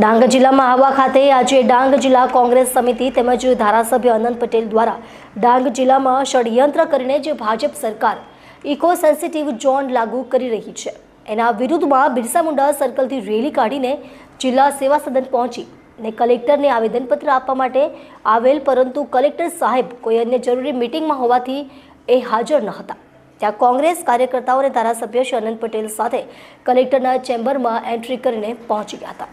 ડાંગ જિલ્લામાં આહવા ખાતે આજે ડાંગ જિલ્લા કોંગ્રેસ સમિતિ તેમજ ધારાસભ્ય અનંત પટેલ દ્વારા ડાંગ જિલ્લામાં ષડયંત્ર કરીને જે ભાજપ સરકાર ઇકો સેન્સિટિવ ઝોન લાગુ કરી રહી છે. એના વિરુદ્ધમાં બિરસા મુંડા સર્કલથી રેલી કાઢીને જિલ્લા સેવા સદન પહોંચી ને કલેક્ટરને આવેદનપત્ર આપવા માટે આવેલ પરંતુ કલેક્ટર સાહેબ કોઈ અન્ય જરૂરી મિટિંગમાં હોવાથી એ હાજર ન હતા. ત્યાં કોંગ્રેસ કાર્યકર્તાઓ અને ધારાસભ્ય શ્રી અનંત પટેલ સાથે કલેક્ટરના ચેમ્બરમાં એન્ટ્રી કરીને પહોંચી ગયા હતા.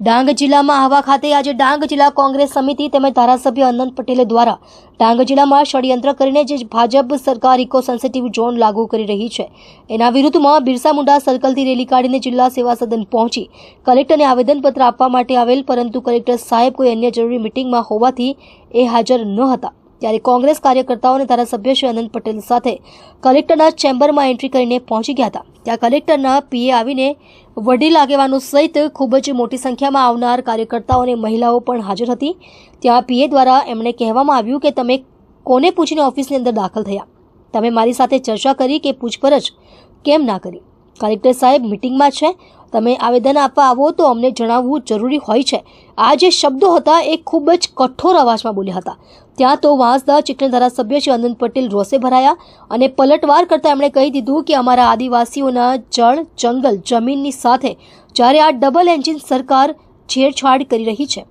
ડાંગ જિલ્લામાં આહવા ખાતે આજે ડાંગ જિલ્લા કોંગ્રેસ સમિતિ તેમજ ધારાસભ્ય અનંત પટેલ દ્વારા ડાંગ જિલ્લામાં ષડયંત્ર કરીને જે ભાજપ સરકાર ઇકો સેન્સિટિવ ઝોન લાગુ કરી રહી છે. એના વિરુદ્ધમાં બિરસા મુંડા સર્કલથી રેલી કાઢીને જિલ્લા સેવા સદન પહોંચી. કલેક્ટરને આવેદનપત્ર આપવા માટે આવેલ પરંતુ કલેક્ટર સાહેબ કોઈ અન્ય જરૂરી મિટિંગમાં હોવાથી એ હાજર ન હતા. ત્યારે કોંગ્રેસ કાર્યકર્તાઓ અને ધારાસભ્ય શ્રી અનંત પટેલ સાથે કલેક્ટરના ચેમ્બરમાં એન્ટ્રી કરીને પહોંચી ગયા હતા. ત્યાં કલેક્ટરના પીએ આવીને વડીલ આગેવાનો સહિત ખૂબ જ મોટી સંખ્યામાં આવનાર કાર્યકર્તાઓ અને મહિલાઓ પણ હાજર હતી. ત્યાં પીએ દ્વારા એમણે કહેવામાં આવ્યું કે તમે કોને પૂછીને ઓફિસની અંદર દાખલ થયા? તમે મારી સાથે ચર્ચા કરી કે પૂછપરછ કેમ ના કરી? કલેક્ટર સાહેબ મિટિંગમાં છે. તમે આવેદન આપવા આવો તો અમને જણાવવું જરૂરી હોય છે. આ જે શબ્દો હતા એ ખૂબ જ કઠોર અવાજમાં બોલ્યા હતા. ત્યાં તો વાંસદા ચીકણી ધારાસભ્ય શ્રી અનંત પટેલ રોષે ભરાયા અને પલટવાર કરતાં એમણે કહી દીધું કે અમારા આદિવાસીઓના જળ, જંગલ, જમીનની સાથે જ્યારે આ ડબલ એન્જિન સરકાર છેડછાડ કરી રહી છે.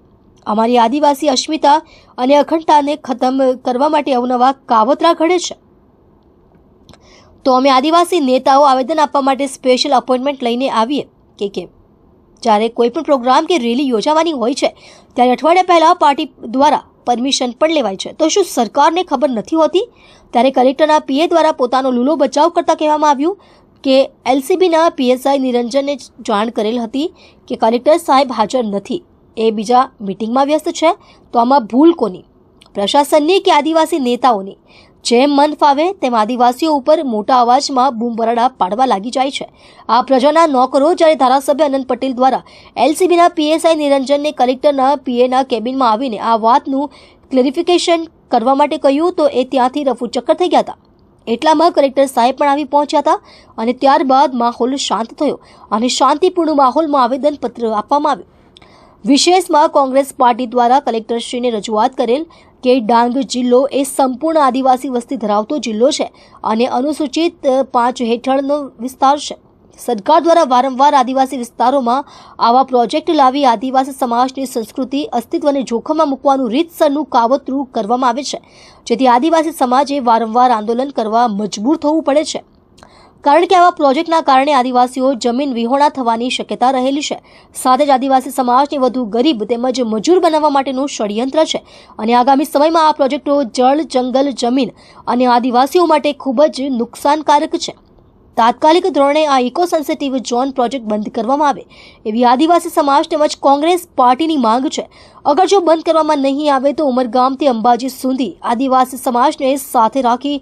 અમારી આદિવાસી અસ્મિતા અને અખંડતાને ખતમ કરવા માટે અવનવા કાવતરા ઘડે છે. તો અમે આદિવાસી નેતાઓ આવેદન આપવા માટે સ્પેશિયલ અપોઇન્ટમેન્ટ લઈને આવીએ. કે કેમ? જ્યારે કોઈ પણ પ્રોગ્રામ કે રેલી યોજાવાની હોય છે, ત્યારે અઠવાડિયા પહેલાં પાર્ટી દ્વારા પરમિશન પણ લેવાય છે. તો શું સરકારને ખબર નથી હોતી? ત્યારે કલેક્ટરના પીએ દ્વારા પોતાનો લૂલો બચાવ કરતાં કહેવામાં આવ્યું કે એલસીબીના પીએસઆઈ નિરંજનને જાણ કરેલ હતી કે કલેક્ટર સાહેબ હાજર નથી. એ બીજા મિટિંગમાં વ્યસ્ત છે, તો આમાં ભૂલ કોની? પ્રશાસનની કે આદિવાસી નેતાઓની? જેમ મન ફાવે તેમ આદિવાસીઓ ઉપર મોટા અવાજમાં બૂમબરાડા પાડવા લાગી જાય છે. આ પ્રજાના નોકરો જ્યારે ધારાસભ્ય અનંત પટેલ દ્વારા એલસીબીના પીએસઆઈ નિરંજનને કલેક્ટરના પીએના કેબિનમાં આવીને આ વાતનું ક્લેરિફિકેશન કરવા માટે કહ્યું તો એ ત્યાંથી રફુચક્કર થઈ ગયા હતા. એટલામાં કલેક્ટર સાહેબ પણ આવી પહોંચ્યા હતા અને ત્યારબાદ માહોલ શાંત થયો અને શાંતિપૂર્ણ માહોલમાં આવેદનપત્ર આપવામાં આવ્યું. વિશેષમાં કોંગ્રેસ પાર્ટી દ્વારા કલેક્ટરશ્રીને રજૂઆત કરેલ કે ડાંગ જિલ્લો એ સંપૂર્ણ આદિવાસી વસ્તી ધરાવતો જિલ્લો છે અને અનુસૂચિત પાંચ હેઠળનો વિસ્તાર છે. સરકાર દ્વારા વારંવાર આદિવાસી વિસ્તારોમાં આવા પ્રોજેક્ટ લાવી આદિવાસી સમાજની સંસ્કૃતિ અસ્તિત્વને જોખમમાં મૂકવાનું રીતસરનું કાવતરું કરવામાં આવે છે. જેથી આદિવાસી સમાજે વારંવાર આંદોલન કરવા મજબૂર થવું પડે છે. કારણ કે આવા પ્રોજેક્ટના કારણે આદિવાસીઓ જમીન વિહોણા થવાની શક્યતા રહેલી છે. સાથે જ આદિવાસી સમાજને વધુ ગરીબ તેમજ મજૂર બનાવવા માટેનું ષડયંત્ર છે અને આગામી સમયમાં આ પ્રોજેક્ટો જળ, જંગલ, જમીન અને આદિવાસીઓ માટે ખૂબ જ નુકસાનકારક છે. તાત્કાલિક ધોરણે આ ઇકો સેન્સિટિવ ઝોન પ્રોજેક્ટ બંધ કરવામાં આવે એવી આદિવાસી સમાજ તેમજ કોંગ્રેસ પાર્ટીની માંગ છે. અગર જો બંધ કરવામાં નહીં આવે તો ઉમરગામથી અંબાજી સુધી આદિવાસી સમાજને સાથે રાખી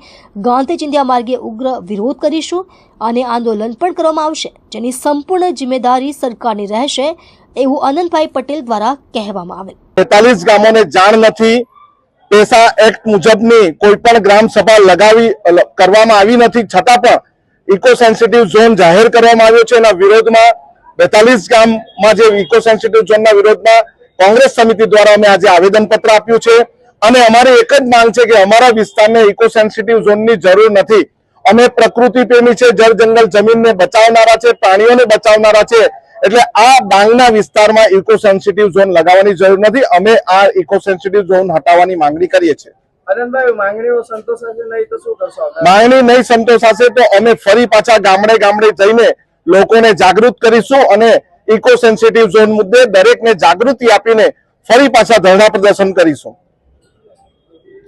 ગાંધી ચિંધ્યા માર્ગે ઉગ્ર વિરોધ કરીશું અને આંદોલન પણ કરવામાં આવશે, જેની સંપૂર્ણ જિમ્મેદારી સરકારની રહેશે એવું અનંતભાઈ પટેલ દ્વારા કહેવામાં આવે. તેતાલીસ ગામોને જાણ નથી. પેસા એક્ટ મુજબની કોઈ પણ ગ્રામ સભા લગાવી કરવામાં આવી નથી. છતાં પણ ઇકો સેન્સિટિવ ઝોન જાહેર કરવામાં આવ્યો છે એના વિરોધમાં બેતાલીસ ગામમાં જે ઇકો સેન્સિટિવ ઝોનના વિરોધમાં કોંગ્રેસ સમિતિ દ્વારા અમે આજે આવેદનપત્ર આપ્યું છે. અને અમારી એક જ માંગ છે કે અમારા વિસ્તારને ઇકો સેન્સિટિવ ઝોનની જરૂર નથી. અમે પ્રકૃતિ પ્રેમી છે, જળ જંગલ જમીનને બચાવનારા છે, પ્રાણીઓને બચાવનારા છે. એટલે આ ડાંગના વિસ્તારમાં ઇકો સેન્સિટિવ ઝોન લગાવવાની જરૂર નથી. અમે આ ઇકો સેન્સિટિવ ઝોન હટાવવાની માંગણી કરીએ છીએ. માંગણી નહીં સંતોષાશે તો અમે ફરી પાછા ગામડે ગામડે જઈને લોકોને જાગૃત કરીશું અને ઇકો સેન્સિટિવ ઝોન મુદ્દે દરેકને જાગૃતિ આપીને ફરી પાછા ધરણા પ્રદર્શન કરીશું.